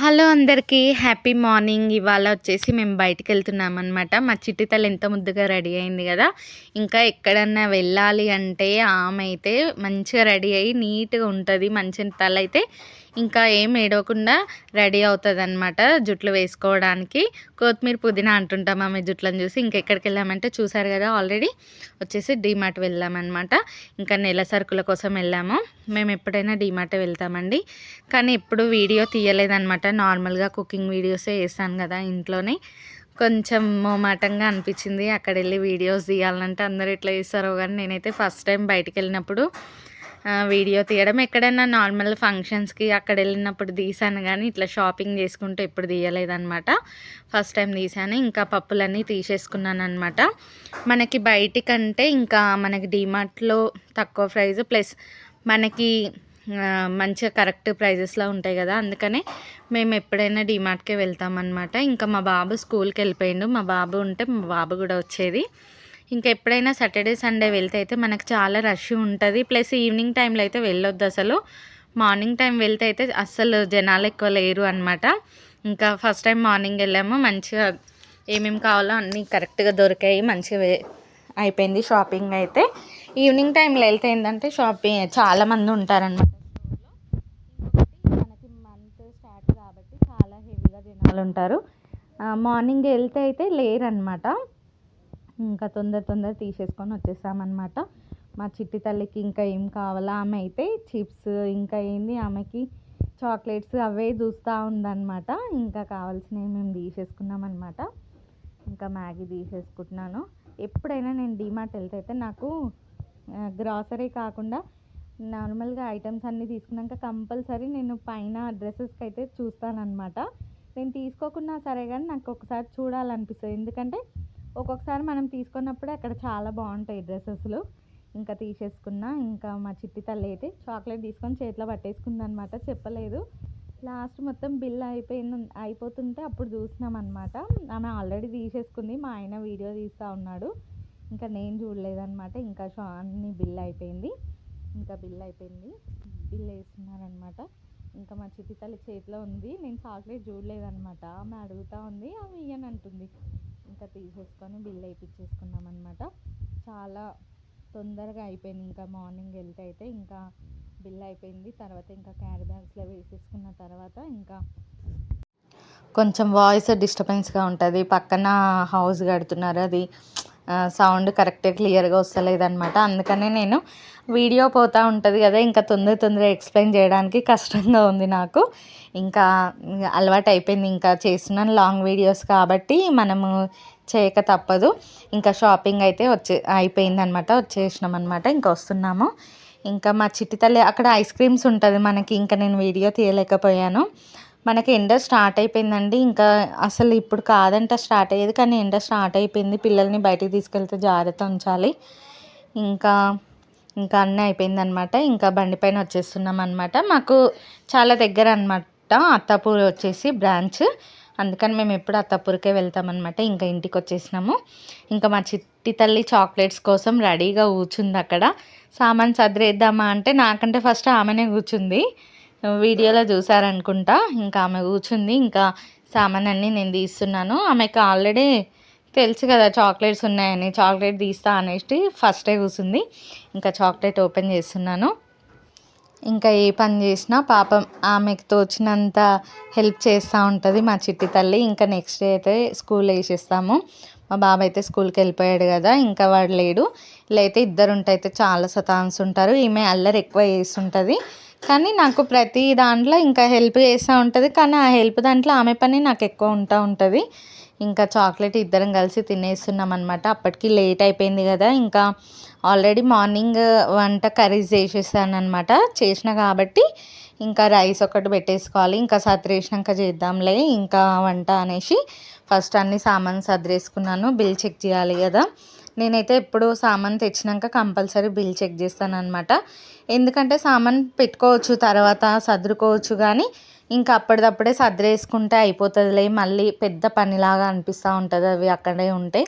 Hello అందరికీ happy morning. ఇవాళ వచ్చేసి మేము బయటికి వెళ్తున్నాం అనమాట మా చిట్టి ఎంత ముద్దుగా రెడీ అయింది కదా. ఇంకా ఎక్కడన్నా వెళ్ళాలి అంటే ఆమె అయితే మంచిగా రెడీ అయ్యి నీట్గా ఉంటుంది. మంచి తల అయితే ఇంకా ఏం ఏడవకుండా రెడీ అవుతుంది అనమాట జుట్లు వేసుకోవడానికి. కొత్తిమీర పుదీనా అంటుంటాం ఆమె జుట్లను చూసి. ఇంకెక్కడికి వెళ్ళామంటే చూసారు కదా ఆల్రెడీ వచ్చేసి డీమార్ట్ వెళ్ళామన్నమాట. ఇంకా నెల సరుకుల కోసం వెళ్ళాము. మేము ఎప్పుడైనా డీమార్ట్ వెళ్తామండి. కానీ ఎప్పుడు వీడియో తీయలేదన్నమాట. నార్మల్గా కుకింగ్ వీడియోసే వేసాను కదా ఇంట్లోనే. కొంచెం మోమాటంగా అనిపించింది అక్కడ వెళ్ళి వీడియోస్ తీయాలంటే అందరూ ఎట్లా చేస్తారో కానీ నేనైతే ఫస్ట్ టైం బయటికి వెళ్ళినప్పుడు వీడియో తీయడం. ఎక్కడైనా నార్మల్ ఫంక్షన్స్కి అక్కడ వెళ్ళినప్పుడు తీసాను కానీ ఇట్లా షాపింగ్ చేసుకుంటూ ఎప్పుడు తీయలేదనమాట. ఫస్ట్ టైం తీసాను. ఇంకా పప్పులన్నీ తీసేసుకున్నాను అనమాట మనకి బయటికంటే ఇంకా మనకి డిమార్ట్లో తక్కువ ప్రైస్ ప్లస్ మనకి మంచిగా కరెక్ట్ ప్రైజెస్లో ఉంటాయి కదా అందుకనే మేము ఎప్పుడైనా డిమార్ట్కే వెళ్తామన్నమాట. ఇంకా మా బాబు స్కూల్కి వెళ్ళిపోయిండు. మా బాబు ఉంటే మా బాబు కూడా వచ్చేది. ఇంకా ఎప్పుడైనా సాటర్డే సండే వెళ్తే అయితే మనకు చాలా రష్ ఉంటుంది. ప్లస్ ఈవినింగ్ టైంలో అయితే వెళ్ళొద్దు అసలు. మార్నింగ్ టైం వెళ్తే అయితే అస్సలు జనాలు ఎక్కువ లేరు అనమాట ఇంకా ఫస్ట్ టైం మార్నింగ్ వెళ్ళాము. మంచిగా ఏమేమి కావాలో అన్నీ కరెక్ట్గా దొరికాయి. మంచిగా అయిపోయింది షాపింగ్ అయితే. ఈవినింగ్ టైంలో వెళ్తే ఏంటంటే షాపింగ్ చాలామంది ఉంటారనమాట మనకి మంత్ స్టార్ట్ కాబట్టి చాలా వాళ్ళు ఉంటారు. మార్నింగ్ వెళ్తే అయితే లేరనమాట ఇంకా తొందర తొందర తీసేసుకొని వచ్చేసామన్నమాట. మా చిట్టి తల్లికి ఇంకా ఏం కావాలా? ఆమె అయితే చిప్స్ ఇంకా ఏంది? ఆమెకి చాక్లెట్స్ అవే చూస్తూ ఉందన్నమాట. ఇంకా కావాల్సినవి మేము తీసేసుకున్నాం అనమాట ఇంకా మ్యాగీ తీసేసుకుంటున్నాను. ఎప్పుడైనా నేను డీమార్ట్ వెళ్తే అయితే నాకు గ్రాసరీ కాకుండా నార్మల్గా ఐటమ్స్ అన్నీ తీసుకున్నాక కంపల్సరీ నేను పైన డ్రెస్సెస్కి అయితే చూస్తానన్నమాట. నేను తీసుకోకున్నా సరే కానీ నాకు ఒకసారి చూడాలనిపిస్తుంది. ఎందుకంటే ఒక్కొక్కసారి మనం తీసుకున్నప్పుడే అక్కడ చాలా బాగుంటాయి డ్రెస్సెస్లు. ఇంకా తీసేసుకున్నా ఇంకా మా చిట్టి తల్లి అయితే చాక్లెట్ తీసుకొని చేతిలో పట్టేసుకుంది అనమాట చెప్పలేదు. లాస్ట్ మొత్తం బిల్ అయిపోయింది అయిపోతుంటే అప్పుడు చూసినాం అనమాట ఆమె ఆల్రెడీ తీసేసుకుంది మా ఆయన వీడియో తీస్తూ ఉన్నాడు. ఇంకా నేను చూడలేదన్నమాట ఇంకా అన్ని బిల్ అయిపోయింది. ఇంకా బిల్ అయిపోయింది బిల్ వేస్తున్నారనమాట. ఇంకా మా చిట్టి తల్లి చేతిలో ఉంది. నేను చాక్లెట్ చూడలేదనమాట ఆమె అడుగుతూ ఉంది ఆమె ఇయ్యనంటుంది ఇంకా తీసేసుకొని బిల్ వేయించేసుకున్నాం అనమాట చాలా తొందరగా అయిపోయింది. ఇంకా మార్నింగ్ వెళ్తే అయితే ఇంకా బిల్ అయిపోయింది. తర్వాత ఇంకా క్యారీ బ్యాగ్స్లో వేసేసుకున్న తర్వాత ఇంకా కొంచెం వాయిస్ డిస్టర్బెన్స్గా ఉంటుంది. పక్కన హౌస్ కడుతున్నారు అది. సౌండ్ కరెక్ట్గా క్లియర్గా వస్తలేదనమాట అందుకనే నేను వీడియో పోతూ ఉంటుంది కదా ఇంకా తొందర తొందర ఎక్స్ప్లెయిన్ చేయడానికి కష్టంగా ఉంది నాకు. ఇంకా అలవాటు అయిపోయింది ఇంకా చేస్తున్నాను లాంగ్ వీడియోస్ కాబట్టి మనము చేయక తప్పదు. ఇంకా షాపింగ్ అయితే వచ్చే అయిపోయిందనమాట వచ్చేసినాం అనమాట ఇంకా వస్తున్నాము. ఇంకా మా చిట్టి తల్లి అక్కడ ఐస్ క్రీమ్స్ ఉంటుంది మనకి ఇంకా నేను వీడియో తీయలేకపోయాను. మనకి ఎండ స్టార్ట్ అయిపోయిందండి. ఇంకా అసలు ఇప్పుడు కాదంట స్టార్ట్ అయ్యేది కానీ ఎండ స్టార్ట్ అయిపోయింది. పిల్లల్ని బయటికి తీసుకెళ్తే జాగ్రత్త ఉంచాలి. ఇంకా ఇంకా అన్నీ అయిపోయిందనమాట. ఇంకా బండిపైన వచ్చేస్తున్నాం అనమాట మాకు చాలా దగ్గర అనమాట అత్తాపూర్ వచ్చేసి బ్రాంచ్. అందుకని మేము ఎప్పుడు అత్తాపూర్కే వెళ్తామన్నమాట ఇంకా ఇంటికి వచ్చేసినాము. ఇంకా మా చిట్టి తల్లి చాక్లెట్స్ కోసం రెడీగా కూర్చుంది అక్కడ. సామాన్ సదిరేద్దామా అంటే నాకంటే ఫస్ట్ ఆమెనే కూర్చుంది. వీడియోలో చూసారనుకుంటా ఇంకా ఆమె కూర్చుంది. ఇంకా సామాన్ అన్నీ నేను తీస్తున్నాను. ఆమెకు ఆల్రెడీ తెలుసు కదా చాక్లెట్స్ ఉన్నాయని. చాక్లెట్ తీస్తా అనేసి ఫస్టే కూర్చుంది ఇంకా చాక్లెట్ ఓపెన్ చేస్తున్నాను. ఇంకా ఏ పని చేసినా పాపం ఆమెకు తోచినంత హెల్ప్ చేస్తూ ఉంటుంది మా చిట్టి తల్లి. ఇంకా నెక్స్ట్ డే అయితే స్కూల్ వేసేస్తాము. మా బాబు అయితే స్కూల్కి వెళ్ళిపోయాడు కదా ఇంకా వాడు లేడు. లేతే ఇద్దరు ఉంటే అయితే చాలా సతాన్స్ ఉంటారు. ఈమె అల్లరి ఎక్కువ చేస్తుంటుంది. కానీ నాకు ప్రతి దాంట్లో ఇంకా హెల్ప్ చేస్తూ ఉంటుంది. కానీ ఆ హెల్ప్ దాంట్లో ఆమె పని నాకు ఎక్కువ ఉంటా ఉంటుంది. ఇంకా చాక్లెట్ ఇద్దరం కలిసి తినేస్తున్నాం అనమాట అప్పటికి లేట్ అయిపోయింది కదా. ఇంకా ఆల్రెడీ మార్నింగ్ వంట కర్రీస్ చేసేసాను అనమాట చేసిన కాబట్టి ఇంకా రైస్ ఒకటి పెట్టేసుకోవాలి. ఇంకా సర్దిరేసినాక చేద్దాంలే. ఇంకా వంట అనేసి ఫస్ట్ అన్ని సామాన్ సర్దిరేసుకున్నాను బిల్ చెక్ చేయాలి కదా. నేనైతే ఎప్పుడు సామాన్ తెచ్చినాక కంపల్సరీ బిల్ చెక్ చేస్తాను అనమాట ఎందుకంటే సామాన్ పెట్టుకోవచ్చు తర్వాత సర్దుకోవచ్చు కానీ ఇంకా అప్పటిదప్పుడే సర్దిరేసుకుంటే అయిపోతుందిలే. మళ్ళీ పెద్ద పనిలాగా అనిపిస్తూ ఉంటుంది అవి అక్కడే ఉంటే.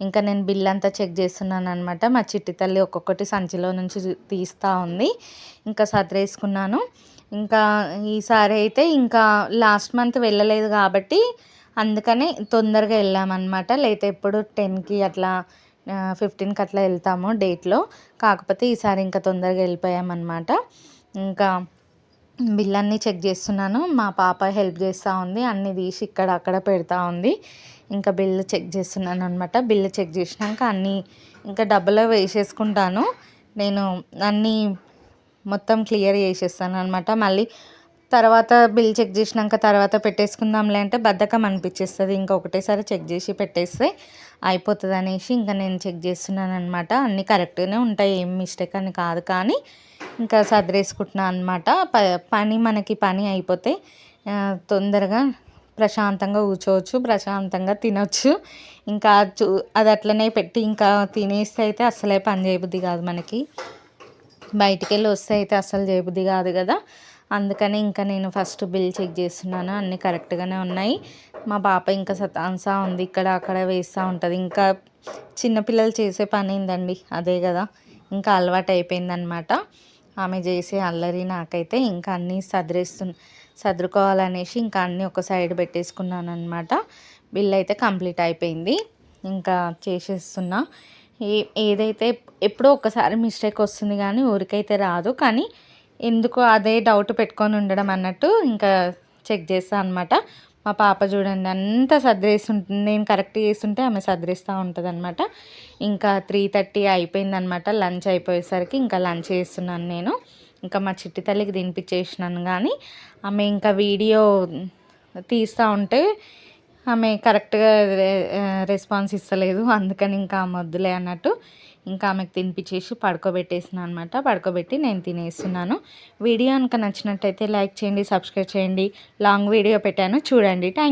ఇంకా నేను బిల్ అంతా చెక్ చేస్తున్నాను అనమాట మా చిట్టి తల్లి ఒక్కొక్కటి సంచిలో నుంచి తీస్తూ ఉంది. ఇంకా సర్దిరేసుకున్నాను ఇంకా ఈసారి అయితే ఇంకా లాస్ట్ మంత్ వెళ్ళలేదు కాబట్టి అందుకని తొందరగా వెళ్ళామన్నమాట. లేకపోతే ఎప్పుడు టెన్కి అట్లా ఫిఫ్టీన్కి అట్లా వెళ్తాము డేట్లో. కాకపోతే ఈసారి ఇంకా తొందరగా వెళ్ళిపోయామన్నమాట. ఇంకా బిల్ అన్నీ చెక్ చేస్తున్నాను. మా పాప హెల్ప్ చేస్తూ ఉంది. అన్నీ తీసి ఇక్కడ అక్కడ పెడతా ఉంది. ఇంకా బిల్లు చెక్ చేస్తున్నాను అనమాట బిల్లు చెక్ చేసినాక అన్నీ ఇంకా డబ్బులో వేసేసుకుంటాను. నేను అన్నీ మొత్తం క్లియర్ చేసేస్తాను అనమాట మళ్ళీ తర్వాత బిల్ చెక్ చేసినాక తర్వాత పెట్టేసుకుందాంలే అంటే బద్ధకం అనిపించేస్తుంది. ఇంకొకటేసారి చెక్ చేసి పెట్టేస్తే అయిపోతుంది అనేసి ఇంకా నేను చెక్ చేస్తున్నాను అనమాట అన్నీ కరెక్ట్గానే ఉంటాయి ఏం మిస్టేక్ అని కాదు కానీ ఇంకా సదిరేసుకుంటున్నాను అనమాట ప పని మనకి పని అయిపోతే తొందరగా ప్రశాంతంగా కూర్చోవచ్చు ప్రశాంతంగా తినొచ్చు. ఇంకా చూ అది అట్లనే పెట్టి ఇంకా తినేస్తే అయితే అసలే పని చేయబుద్ధి కాదు మనకి. బయటికి వెళ్ళి వస్తే అయితే అసలు చేయబుద్ధి కాదు కదా. అందుకని ఇంకా నేను ఫస్ట్ బిల్ చెక్ చేస్తున్నాను. అన్నీ కరెక్ట్గానే ఉన్నాయి. మా పాప ఇంకా సతాన్సా ఉంది. ఇక్కడ అక్కడ వేస్తూ ఉంటుంది. ఇంకా చిన్నపిల్లలు చేసే పని ఏందండి? అదే కదా. ఇంకా అలవాటు అయిపోయిందనమాట ఆమె చేసే అల్లరి నాకైతే ఇంకా అన్నీ సదిరేస్తు సదురుకోవాలనేసి ఇంకా అన్నీ ఒక సైడ్ పెట్టేసుకున్నాను అనమాట బిల్ అయితే కంప్లీట్ అయిపోయింది. ఇంకా చేసేస్తున్నా. ఏ ఏదైతే ఎప్పుడో ఒకసారి మిస్టేక్ వస్తుంది కానీ ఊరికైతే రాదు. కానీ ఎందుకు అదే డౌట్ పెట్టుకొని ఉండడం అన్నట్టు ఇంకా చెక్ చేస్తాను అనమాట మా పాప చూడండి అంతా సర్దేసి ఉంటుంది నేను కరెక్ట్ చేస్తుంటే ఆమె సర్దిరిస్తూ ఉంటుంది అనమాట ఇంకా త్రీ థర్టీ అయిపోయిందనమాట లంచ్ అయిపోయేసరికి ఇంకా లంచ్ చేస్తున్నాను నేను. ఇంకా మా చిట్టి తల్లికి తినిపించేసినాను కానీ ఆమె ఇంకా వీడియో తీస్తూ ఉంటే ఆమె కరెక్ట్గా రెస్పాన్స్ ఇస్తలేదు. అందుకని ఇంకా వద్దులే అన్నట్టు ఇంకా ఆమెకు తినిపించేసి పడుకోబెట్టేసిన అనమాట పడుకోబెట్టి నేను తినేస్తున్నాను. వీడియో కనుక నచ్చినట్టయితే లైక్ చేయండి సబ్స్క్రైబ్ చేయండి. లాంగ్ వీడియో పెట్టాను. చూడండి. థ్యాంక్